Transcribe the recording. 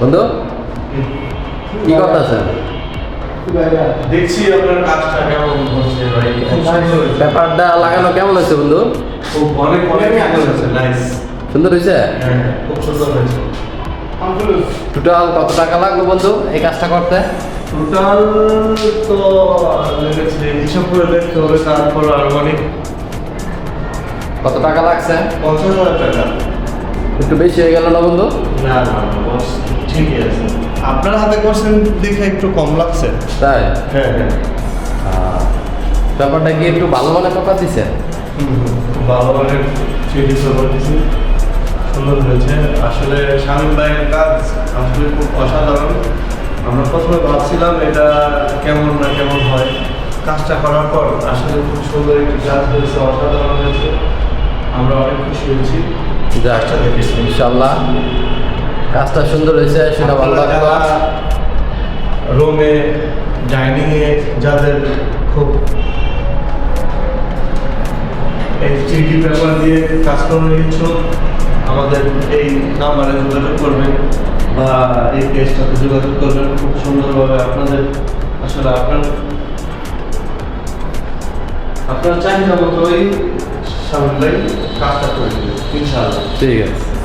বন্ধু? কি করতেছেন দেখছি আপনার কাজটা কেমন হচ্ছে ভাই। ব্যাপারটা লাগানো কেমন হয়েছে বন্ধু? খুব অনেক অনেক সুন্দর হয়েছে নাইস সুন্দর হয়েছে? হ্যাঁ খুব সুন্দর হয়েছে। টোটাল কত টাকা লাগল বন্ধু এই কাজটা করতে? টোটাল তো লেগেছে হিসাব করে দেখতে হবে তারপর আনুমানিক কত টাকা লাগছে? পঞ্চাশ হাজার টাকা। একটু বেশি হয়ে গেল না বন্ধু? না না, বস। ঠিকই আছে। আপনার হাতে করছেন দেখে একটু কম লাগছে। তাই? হ্যাঁ হ্যাঁ। ব্যাপারটা কি একটু ভালো মনে পেপার দিছে? ভালো মানের চিঠি খবর দিছি। সুন্দর হয়েছে। আসলে স্বামী ভাইয়ের কাজ আসলে খুব অসাধারণ। আমরা প্রথমে ভাবছিলাম এটা কেমন না কেমন হয়। কাজটা করার পর আসলে খুব সুন্দর একটি কাজ হয়েছে অসাধারণ হয়েছে। আমরা অনেক খুশি হয়েছি। কাজটা দেখে ইনশাল্লাহ। কাজটা সুন্দর হয়েছে সেটা ভালো লাগল। রুমে ডাইনিংয়ে যাদের খুব এই চিঠি পেপার দিয়ে কাজ করার ইচ্ছুক আমাদের এই নাম্বারে যোগাযোগ করবেন বা এই পেজটাতে যোগাযোগ করবেন। খুব সুন্দরভাবে আপনাদের আসলে আপনার আপনার চাহিদা মতো ওই সামনে কাজটা করে দেবে ইনশাআল্লাহ। ঠিক আছে।